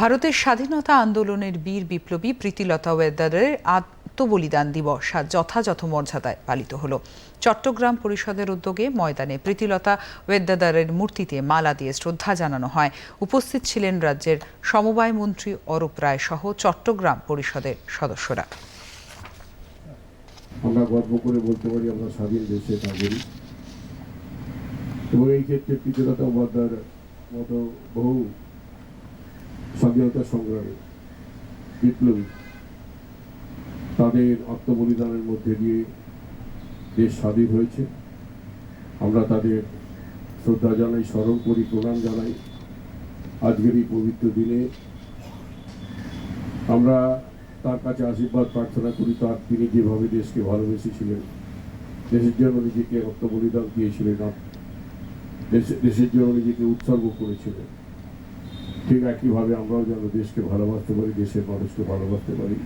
ভারতের স্বাধীনতা আন্দোলনের বীর বিপ্লবী প্রীতিলতা ওয়েদারের আত্মবলিদান দিবস আজ যথাযথ মর্যাদায় পালিত হলো। চট্টগ্রাম পরিষদের উদ্যোগে ময়দানে প্রীতিলতা ওয়েদাদারের মূর্তিতে মালা দিয়ে শ্রদ্ধা জানানো হয়। উপস্থিত ছিলেন রাজ্যের সমবায় মন্ত্রী অরূপ রায় সহ চট্টগ্রাম পরিষদের সদস্যরা। আমরা গর্ব করে বলতে পারি, আমরা স্বাধীন দেশে নাগরিক। এবং এই ক্ষেত্রে প্রীতিলতা মতো বহু স্বাধীনতা সংগ্রামী বিপ্লবী। তাদের আত্মবলিদানের মধ্যে দিয়ে দেশ স্বাধীন হয়েছে। আমরা তাদের শ্রদ্ধা জানাই, স্মরণ করি, প্রণাম জানাই। আজকের এই পবিত্র দিনে আমরা তার কাছে আশীর্বাদ, প্রার্থনা করি, তার তিনি যেভাবে দেশকে ভালোবেসেছিলেন, দেশের জন্য নিজেকে আত্মবলিদান দিয়েছিলেন আপ- দেশের জন্য নিজেকে উৎসর্গ করেছিলেন। ঠিক একইভাবে আমরাও যেন দেশকে ভালোবাসতে পারি দেশের মানুষকে ভালোবাসতে পারি।